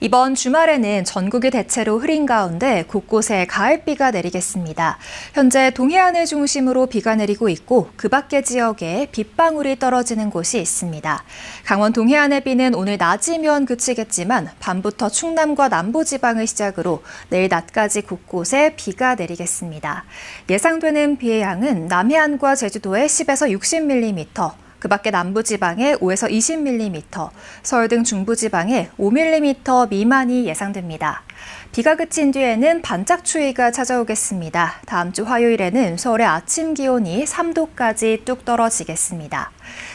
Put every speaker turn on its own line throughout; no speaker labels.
이번 주말에는 전국이 대체로 흐린 가운데 곳곳에 가을비가 내리겠습니다. 현재 동해안을 중심으로 비가 내리고 있고 그 밖의 지역에 빗방울이 떨어지는 곳이 있습니다. 강원 동해안의 비는 오늘 낮이면 그치겠지만 밤부터 충남과 남부지방을 시작으로 내일 낮까지 곳곳에 비가 내리겠습니다. 예상되는 비의 양은 남해안과 제주도에 10에서 60mm, 그 밖에 남부지방에 5에서 20mm, 서울 등 중부지방에 5mm 미만이 예상됩니다. 비가 그친 뒤에는 반짝 추위가 찾아오겠습니다. 다음 주 화요일에는 서울의 아침 기온이 3도까지 뚝 떨어지겠습니다.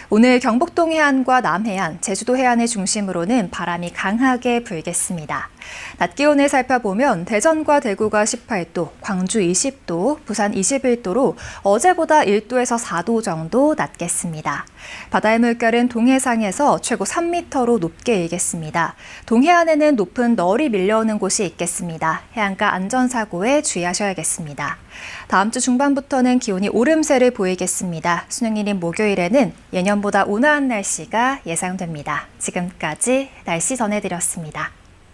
오늘 경북 동 해안과 남해안, 제주도 해안을 중심으로는 바람이 강하게 불겠습니다. 낮 기온을 살펴보면 대전과 대구가 18도, 광주 20도, 부산 21도로 어제보다 1도에서 4도 정도 낮겠습니다. 바다의 물결은 동해상에서 최고 3m로 높게 일겠습니다. 동해안에는 높은 널이 밀려오는 곳이 있겠습니다. 해안가 안전사고에 주의하셔야겠습니다. 다음 주 중반부터는 기온이 오름세를 보이겠습니다. 수능일인 목요일에는 예년보다 온화한 날씨가 예상됩니다. 지금까지 날씨 전해드렸습니다.